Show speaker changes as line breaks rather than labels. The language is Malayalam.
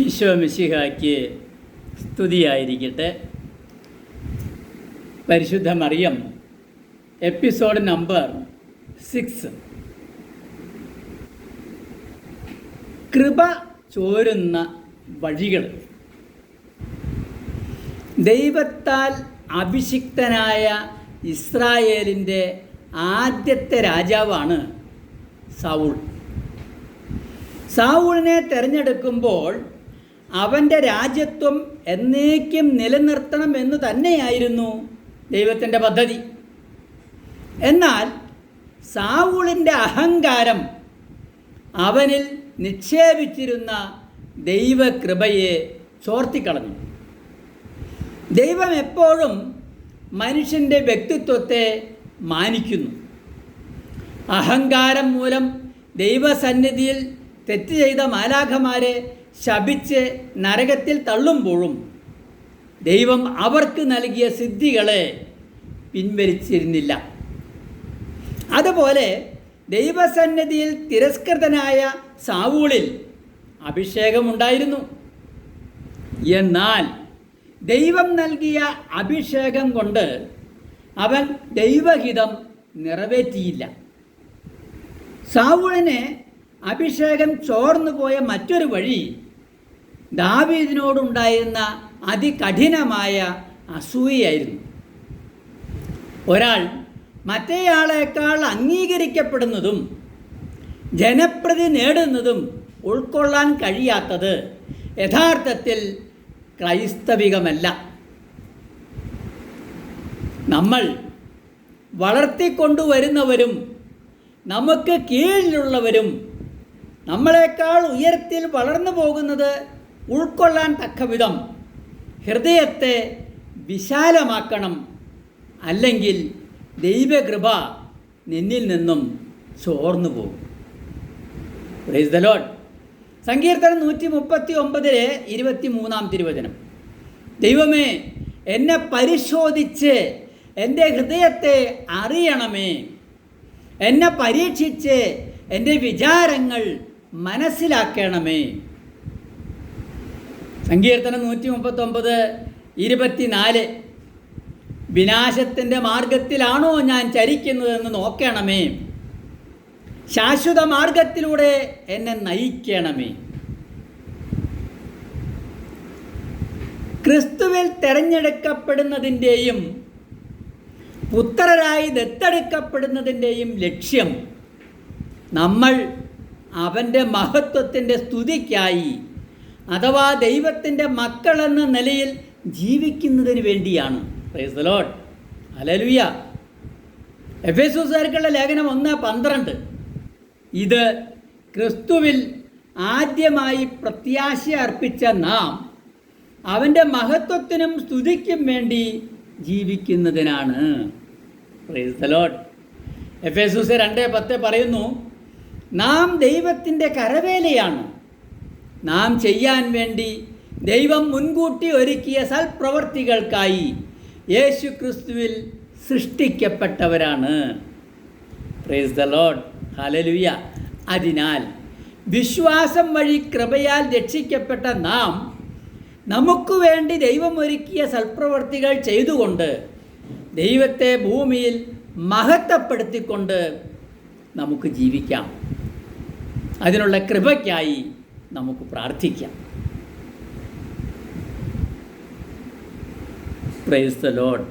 ഈശോ മിശിഹായ്ക്ക് സ്തുതിയായിരിക്കട്ടെ. പരിശുദ്ധ മറിയം എപ്പിസോഡ് നമ്പർ സിക്സ് കൃപ ചോരുന്ന വഴികൾ. ദൈവത്താൽ അഭിഷിക്തനായ ഇസ്രായേലിന്റെ ആദ്യത്തെ രാജാവാണ് സൗൾ സാവൂളിനെ തിരഞ്ഞെടുക്കുമ്പോൾ അവന്റെ രാജ്യത്വം എന്നേക്കും നിലനിർത്തണം എന്ന് തന്നെയായിരുന്നു ദൈവത്തിന്റെ പദ്ധതി. എന്നാൽ സാവൂളിന്റെ അഹങ്കാരം അവനിൽ നിക്ഷേപിച്ചിരുന്ന ദൈവകൃപയെ ചോർത്തിക്കളഞ്ഞു. ദൈവം എപ്പോഴും മനുഷ്യന്റെ വ്യക്തിത്വത്തെ മാനിക്കുന്നു. അഹങ്കാരം മൂലം ദൈവസന്നിധിയിൽ തെറ്റ് ചെയ്ത മാലാഖമാരെ ശപിച്ച് നരകത്തിൽ തള്ളുമ്പോഴും ദൈവം അവർക്ക് നൽകിയ സിദ്ധികളെ പിൻവലിച്ചിരുന്നില്ല. അതുപോലെ ദൈവസന്നിധിയിൽ തിരസ്കൃതനായ സാവൂളിൽ അഭിഷേകമുണ്ടായിരുന്നു. എന്നാൽ ദൈവം നൽകിയ അഭിഷേകം കൊണ്ട് അവൻ ദൈവഹിതം നിറവേറ്റിയില്ല. സാവൂളിനെ അഭിഷേകം ചോർന്നു പോയ മറ്റൊരു വഴി ദാവീദിനോടുണ്ടായിരുന്ന അതികഠിനമായ അസൂയയായിരുന്നു. ഒരാൾ മറ്റേയാളേക്കാൾ അംഗീകരിക്കപ്പെടുന്നതും ജനപ്രതി നേടുന്നതും ഉൾക്കൊള്ളാൻ കഴിയാത്തത് യഥാർത്ഥത്തിൽ ക്രൈസ്തവികമല്ല. നമ്മൾ വളർത്തിക്കൊണ്ടുവരുന്നവരും നമുക്ക് കീഴിലുള്ളവരും നമ്മളെക്കാൾ ഉയരത്തിൽ വളർന്നു പോകുന്നത് ഉൾക്കൊള്ളാൻ തക്കവിധം ഹൃദയത്തെ വിശാലമാക്കണം അല്ലെങ്കിൽ ദൈവകൃപ നിന്നിൽ നിന്നും ചോർന്നു പോകും. പ്രൈസ് സങ്കീർത്തനം നൂറ്റി മുപ്പത്തി ഒമ്പതിലെ ഇരുപത്തി മൂന്നാം തിരുവചനം. ദൈവമേ എന്നെ പരിശോധിച്ച് എന്റെ ഹൃദയത്തെ അറിയണമേ. എന്നെ പരീക്ഷിച്ച് എന്റെ വിചാരങ്ങൾ മനസ്സിലാക്കണമേ. സങ്കീർത്തനം നൂറ്റി മുപ്പത്തൊമ്പത് ഇരുപത്തിനാല്. വിനാശത്തിന്റെ മാർഗത്തിലാണോ ഞാൻ ചരിക്കുന്നതെന്ന് നോക്കണമേ. ശാശ്വത മാർഗത്തിലൂടെ എന്നെ നയിക്കണമേ. ക്രിസ്തുവിൽ തിരഞ്ഞെടുക്കപ്പെടുന്നതിന്റെയും പുത്രരായി ദത്തെടുക്കപ്പെടുന്നതിന്റെയും ലക്ഷ്യം നമ്മൾ അവന്റെ മഹത്വത്തിന്റെ സ്തുതിക്കായി അഥവാ ദൈവത്തിന്റെ മക്കളെന്ന നിലയിൽ ജീവിക്കുന്നതിന് വേണ്ടിയാണ്. പ്രൈസ് ലോഡ് അലലുയ എഫ് എസ് ഉസാർക്കുള്ള ലേഖനം ഒന്ന് പന്ത്രണ്ട്. ഇത് ക്രിസ്തുവിൽ ആദ്യമായി പ്രത്യാശ അർപ്പിച്ച നാം അവന്റെ മഹത്വത്തിനും സ്തുതിക്കും വേണ്ടി ജീവിക്കുന്നതിനാണ്. പ്രൈസ് ലോഡ് എഫ് എസ് രണ്ട് പത്ത് പറയുന്നു നാം ദൈവത്തിന്റെ കരവേലയാണ്. നാം ചെയ്യാൻ വേണ്ടി ദൈവം മുൻകൂട്ടി ഒരുക്കിയ സൽപ്രവർത്തികൾക്കായി യേശു ക്രിസ്തുവിൽ സൃഷ്ടിക്കപ്പെട്ടവരാണ്. പ്രൈസ് ദ ലോഡ് ഹലലുയ അതിനാൽ വിശ്വാസം വഴി കൃപയാൽ രക്ഷിക്കപ്പെട്ട നാം നമുക്ക് വേണ്ടി ദൈവം ഒരുക്കിയ സൽപ്രവർത്തികൾ ചെയ്തുകൊണ്ട് ദൈവത്തെ ഭൂമിയിൽ മഹത്വപ്പെടുത്തിക്കൊണ്ട് നമുക്ക് ജീവിക്കാം. അതിനുള്ള കൃപയ്ക്കായി നമുക്ക് പ്രാർത്ഥിക്കാം. Price the load